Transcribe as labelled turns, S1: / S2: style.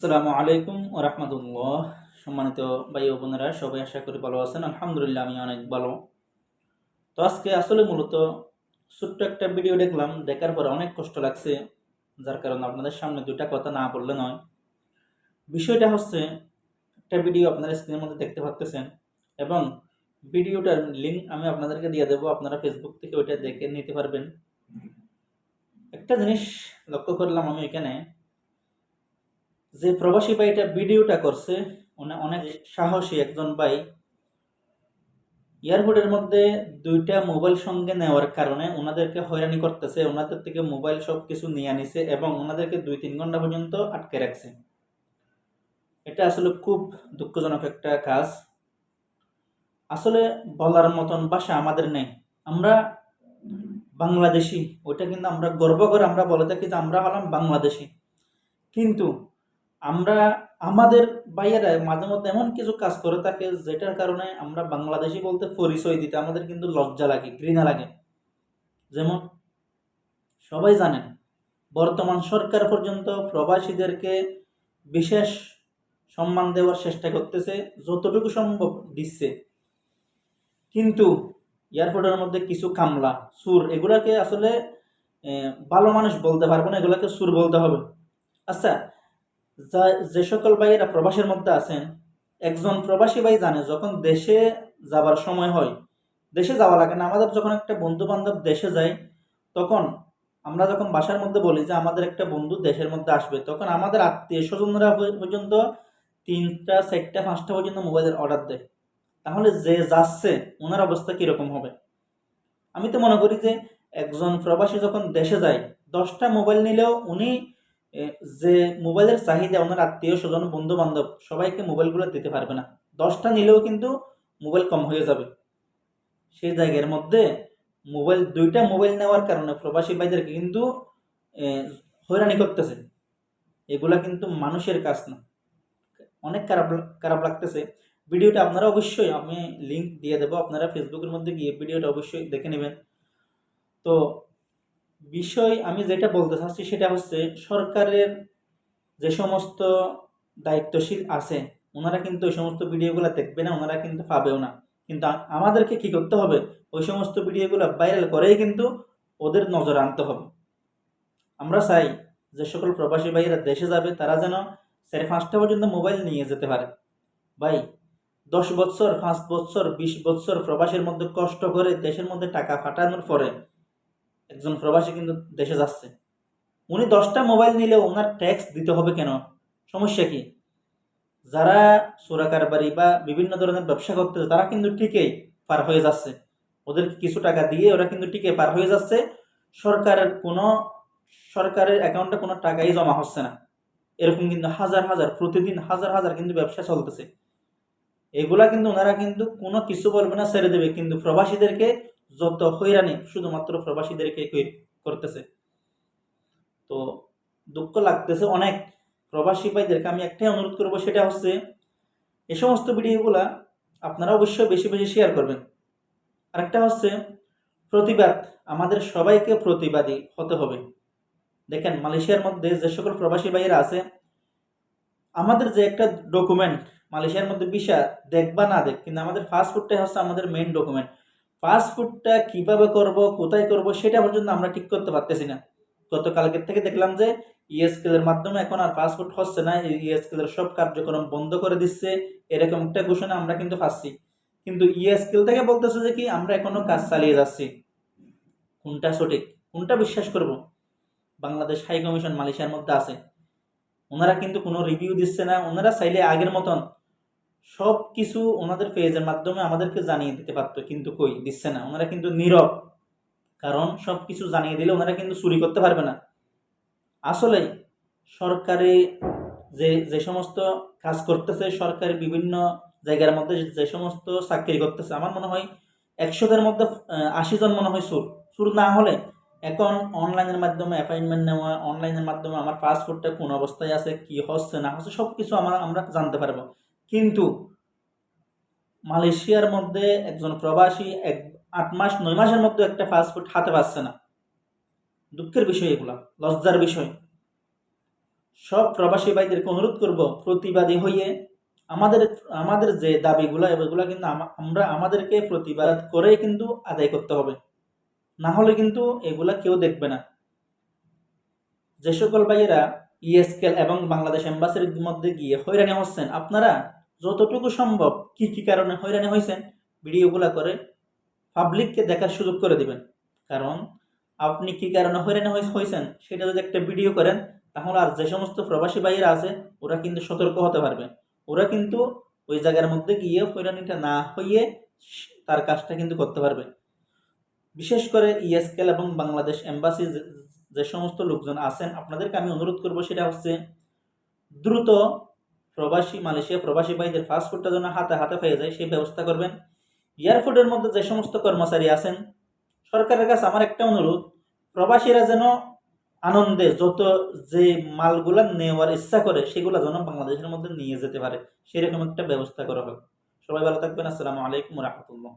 S1: আসসালামু আলাইকুম রহমতুল্লাহ। সম্মানিত ভাই ও বোনেরা, সবাই আশা করি ভালো আছেন। আলহামদুলিল্লাহ, আমি অনেক ভালো। তো আজকে আসলে মূলত ছোট্ট একটা ভিডিও দেখলাম। দেখার পরে অনেক কষ্ট লাগছে, যার কারণে আপনাদের সামনে দুটা কথা না বললে নয়। বিষয়টা হচ্ছে, একটা ভিডিও আপনারা স্ক্রিনের মধ্যে দেখতে পাচ্ছেন এবং ভিডিওটার লিঙ্ক আমি আপনাদেরকে দিয়ে দেবো। আপনারা ফেসবুক থেকে ওইটা দেখে নিতে পারবেন। একটা জিনিস লক্ষ্য করলাম আমি এখানে যে প্রবাসী ভাইটা ভিডিওটা করছে অনেক সাহসী একজন ভাই। এয়ারপোর্টের মধ্যে দুইটা মোবাইল সঙ্গে নেওয়ার কারণে ওনাদেরকে হয়রানি করতেছে, ওনাদের থেকে মোবাইল সব কিছু নিয়ে আনিছে এবং ওনাদেরকে দুই তিন ঘণ্টা পর্যন্ত আটকে রাখছে। এটা আসলে খুব দুঃখজনক একটা কাজ। আসলে বলার মতন ভাষা আমাদের নেই। আমরা বাংলাদেশি, ওইটা কিন্তু আমরা গর্ব করে আমরা বলে থাকি যে আমরা হলাম বাংলাদেশি। কিন্তু আমরা, আমাদের ভাইয়েরা মাঝে মধ্যে এমন কিছু কাজ করে থাকে যেটার কারণে আমরা বাংলাদেশি বলতে পরিচয় দিতে আমাদের কিন্তু লজ্জা লাগে, ঘৃণা লাগে। যেমন, সবাই জানেন, বর্তমান সরকার পর্যন্ত প্রবাসীদেরকে বিশেষ সম্মান দেওয়ার চেষ্টা করতেছে, যতটুকু সম্ভব দিচ্ছে। কিন্তু এয়ারপোর্টের মধ্যে কিছু কামলা সুর এগুলাকে আসলে ভালো মানুষ বলতে পারব না, এগুলাকে সুর বলতে হবে। আচ্ছা যা, যে সকল ভাইয়েরা প্রবাসের মধ্যে আছেন, একজন প্রবাসী ভাই জানে যখন দেশে যাবার সময় হয়, দেশে যাওয়া লাগে না। আমাদের যখন একটা বন্ধু বান্ধব দেশে যায়, তখন আমরা যখন বাসার মধ্যে বলি যে আমাদের একটা বন্ধু দেশের মধ্যে আসবে, তখন আমাদের আত্মীয় স্বজনরা পর্যন্ত তিনটা, চারটা, পাঁচটা পর্যন্ত মোবাইলের অর্ডার দেয়। তাহলে যে যাচ্ছে, ওনার অবস্থা কীরকম হবে? আমি তো মনে করি যে একজন প্রবাসী যখন দেশে যায়, দশটা মোবাইল নিলেও উনি যে মোবাইলের চাহিদা, ওনার আত্মীয় স্বজন বন্ধু বান্ধব সবাইকে মোবাইলগুলো দিতে পারবে না। দশটা নিলেও কিন্তু মোবাইল কম হয়ে যাবে। সেই জায়গার মধ্যে মোবাইল, দুইটা মোবাইল নেওয়ার কারণে প্রবাসী ভাইদেরকে কিন্তু হয়রানি করতেছে। এগুলা কিন্তু মানুষের কাজ না। অনেক খারাপ খারাপ লাগতেছে। ভিডিওটা আপনারা অবশ্যই, আমি লিংক দিয়ে দেবো। আপনারা ফেসবুকের মধ্যে গিয়ে ভিডিওটা অবশ্যই দেখে নেবেন। তো বিষয় আমি যেটা বলতে চাচ্ছি সেটা হচ্ছে সরকারের যে সমস্ত দায়িত্বশীল আছে, ওনারা কিন্তু ওই সমস্ত ভিডিওগুলো দেখবে না, ওনারা কিন্তু পাবেও না। কিন্তু আমাদেরকে কি করতে হবে? ওই সমস্ত ভিডিওগুলো ভাইরাল করেই কিন্তু ওদের নজর আনতে হবে। আমরা চাই যে সকল প্রবাসী ভাইয়েরা দেশে যাবে, তারা যেন চারি পাঁচটা পর্যন্ত মোবাইল নিয়ে যেতে পারে। ভাই, দশ বছর, পাঁচ বছর, বিশ বছর প্রবাসের মধ্যে কষ্ট করে দেশের মধ্যে টাকা ফাটানোর পরে একজন প্রবাসী কিন্তু দেশে যাচ্ছে। উনি দশটা মোবাইল নিলে ওনার ট্যাক্স দিতে হবে কেন? সমস্যা কি? যারা চোরা কারবারি বা বিভিন্ন ধরনের ব্যবসা করতেছে, তারা কিন্তু ঠিকই পার হয়ে যাচ্ছে। ওদেরকে কিছু টাকা দিয়ে ওরা কিন্তু ঠিকই পার হয়ে যাচ্ছে। সরকারের কোনো, সরকারের অ্যাকাউন্টে কোনো টাকাই জমা হচ্ছে না। এরকম কিন্তু হাজার হাজার, প্রতিদিন হাজার হাজার কিন্তু ব্যবসা চলতেছে। এগুলা কিন্তু ওনারা কিন্তু কোনো কিছু বলবে না, ছেড়ে দেবে। কিন্তু প্রবাসীদেরকে যত হয়রানি শুধুমাত্র প্রবাসীদেরকে করতেছে। তো দুঃখ লাগতেছে অনেক প্রবাসী ভাইদেরকে। আমি একটাই অনুরোধ করব, সেটা হচ্ছে এ সমস্ত ভিডিওগুলা আপনারা অবশ্যই বেশি বেশি শেয়ার করবেন। আরেকটা হচ্ছে প্রতিবাদ। আমাদের সবাইকে প্রতিবাদী হতে হবে। দেখেন, মালয়েশিয়ার মধ্যে যে সকল প্রবাসী ভাইয়েরা আছে, আমাদের যে একটা ডকুমেন্ট মালয়েশিয়ার মধ্যে ভিসা দেখবা না দেখ, কিন্তু আমাদের পাসপোর্টটাই হচ্ছে আমাদের মেইন ডকুমেন্ট পাসপোর্টটা কীভাবে করব, কোথায় করব, সেটা পর্যন্ত আমরা ঠিক করতে পারতেছি না। গতকালকের থেকে দেখলাম যে ইএসকেল এর মাধ্যমে এখন আর পাসপোর্ট হচ্ছে না ইএসকেল এর সব কার্যক্রম বন্ধ করে দিচ্ছে, এরকম একটা ঘোষণা আমরা কিন্তু পাচ্ছি। কিন্তু ইএসকেল থেকে বলতেছে যে কি, আমরা এখনও কাজ চালিয়ে যাচ্ছি। কোনটা সঠিক, কোনটা বিশ্বাস করব? বাংলাদেশ হাই কমিশন মালয়েশিয়ার মধ্যে আছে। ওনারা কিন্তু কোনো রিভিউ দিচ্ছে না, ওনারা চাইলে আগের মতন সব কিছু ওনাদের পেজের মাধ্যমে আমাদেরকে জানিয়ে দিতে পারতো, কিন্তু কই? দিচ্ছে না। ওনারা কিন্তু নীরব। কারণ সব কিছু জানিয়ে দিলে ওনারা কিন্তু চুরি করতে পারবে না। আসলে সরকারি যে যে সমস্ত কাজ করতেছে, সরকারি বিভিন্ন জায়গার মধ্যে যে সমস্ত চাকরি করতেছে, আমার মনে হয় একশোদের মধ্যে আশি জন মনে হয় সুর সুর না হলে এখন অনলাইনের মাধ্যমে অ্যাপয়েন্টমেন্ট নেওয়া, অনলাইনের মাধ্যমে আমার পাসপোর্টটা কোন অবস্থায় আছে, কি হচ্ছে, না হচ্ছে সব কিছু আমরা আমরা জানতে পারব। কিন্তু মালয়েশিয়ার মধ্যে একজন প্রবাসী এক, আট মাস, নয় মাসের মধ্যে একটা পাসপোর্ট হাতে পাচ্ছে না। দুঃখের বিষয় এগুলা, লজ্জার বিষয়। সব প্রবাসী ভাইদেরকে অনুরোধ করব, প্রতিবাদী হয়ে আমাদের আমাদের যে দাবিগুলো, এগুলো কিন্তু আমরা আমাদেরকে প্রতিবাদ করেই কিন্তু আদায় করতে হবে। না হলে কিন্তু এগুলা কেউ দেখবে না। যে সকল ভাইয়েরা ইএসকেল এবং বাংলাদেশ এম্বাসির মধ্যে গিয়ে হয়রানি হচ্ছেন, আপনারা যতটুকু সম্ভব কি কি কারণে হয়রানি হয়েছেন, ভিডিওগুলা করে পাবলিককে দেখার সুযোগ করে দিবেন। কারণ আপনি কি কারণে হয়রানি হয়েছেন সেটা যদি একটা ভিডিও করেন, তাহলে আর যে সমস্ত প্রবাসী ভাইয়েরা আছে, ওরা কিন্তু সতর্ক হতে পারবে। ওরা কিন্তু ওই জায়গার মধ্যে গিয়ে হয়রানিটা না হইয়ে তার কাজটা কিন্তু করতে পারবে। বিশেষ করে ইএসকেল এবং বাংলাদেশ এম্বাসি যে সমস্ত লোকজন আছেন, আপনাদেরকে আমি অনুরোধ করব সেটা হচ্ছে দ্রুত প্রবাসী মালয়েশিয়া প্রবাসী ভাইদের পাসপোর্টটা যেন হাতে হাতে পেয়ে যায়, সেই ব্যবস্থা করবেন। এয়ারপোর্টের মধ্যে যে সমস্ত কর্মচারী আছেন, সরকারের কাছে আমার একটা অনুরোধ, প্রবাসীরা যেন আনন্দে যত যে মালগুলো নেওয়ার ইচ্ছা করে, সেগুলো যেন বাংলাদেশের মধ্যে নিয়ে যেতে পারে, সেরকম একটা ব্যবস্থা করা হোক। সবাই ভালো থাকবেন, আসসালামু আলাইকুম রহমতুল্লাহ।